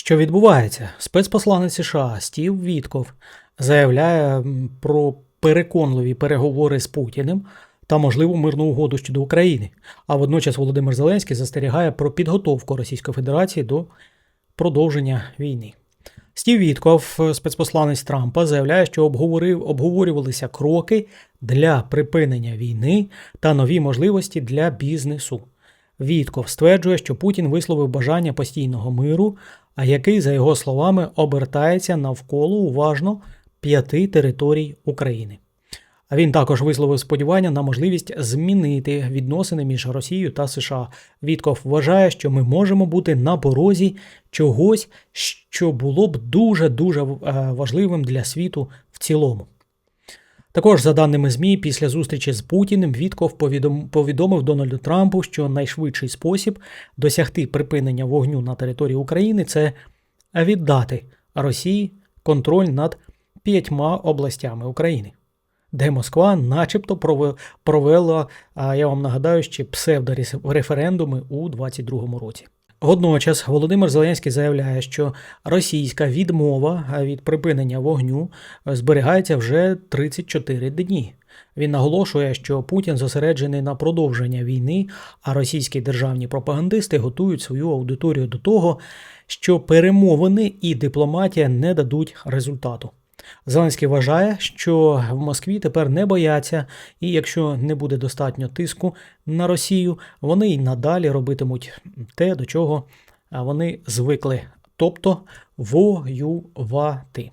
Що відбувається? Спецпосланець США Стів Вітков заявляє про переконливі переговори з Путіним та можливу мирну угоду щодо України. А водночас Володимир Зеленський застерігає про підготовку Російської Федерації до продовження війни. Стів Вітков, спецпосланець Трампа, заявляє, що обговорив, обговорювалися кроки для припинення війни та нові можливості для бізнесу. Вітков стверджує, що Путін висловив бажання постійного миру, а який, за його словами, обертається навколо уважно п'яти територій України. А він також висловив сподівання на можливість змінити відносини між Росією та США. Вітков вважає, що ми можемо бути на порозі чогось, що було б дуже дуже важливим для світу в цілому. Також, за даними ЗМІ, після зустрічі з Путіним Вітков повідомив Дональду Трампу, що найшвидший спосіб досягти припинення вогню на території України це віддати Росії контроль над п'ятьма областями України, де Москва, начебто, прове- провела, я вам нагадаю, ще псевдореферендуми у 2022 році. Водночас Володимир Зеленський заявляє, що російська відмова від припинення вогню зберігається вже 34 дні. Він наголошує, що Путін зосереджений на продовження війни, а російські державні пропагандисти готують свою аудиторію до того, що перемовини і дипломатія не дадуть результату. Зеленський вважає, що в Москві тепер не бояться, і якщо не буде достатньо тиску на Росію, вони й надалі робитимуть те, до чого вони звикли, тобто воювати.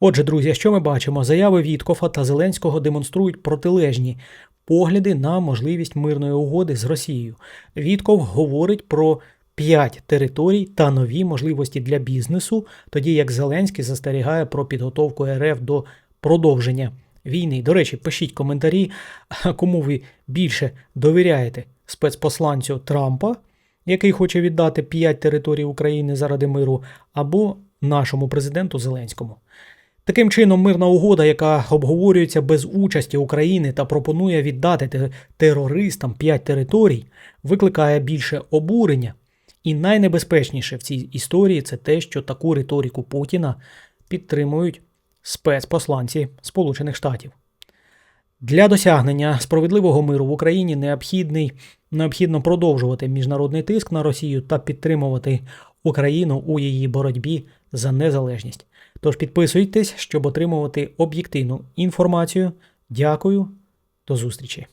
Отже, друзі, що ми бачимо? Заяви Віткофа та Зеленського демонструють протилежні погляди на можливість мирної угоди з Росією. Вітков говорить про п'ять територій та нові можливості для бізнесу, тоді як Зеленський застерігає про підготовку РФ до продовження війни. До речі, пишіть коментарі, кому ви більше довіряєте спецпосланцю Трампа, який хоче віддати п'ять територій України заради миру, або нашому президенту Зеленському. Таким чином, мирна угода, яка обговорюється без участі України та пропонує віддати терористам п'ять територій, викликає більше обурення. І найнебезпечніше в цій історії це те, що таку риторику Путіна підтримують спецпосланці Сполучених Штатів. Для досягнення справедливого миру в Україні необхідний, необхідно продовжувати міжнародний тиск на Росію та підтримувати Україну у її боротьбі за незалежність. Тож підписуйтесь, щоб отримувати об'єктивну інформацію. Дякую, до зустрічі!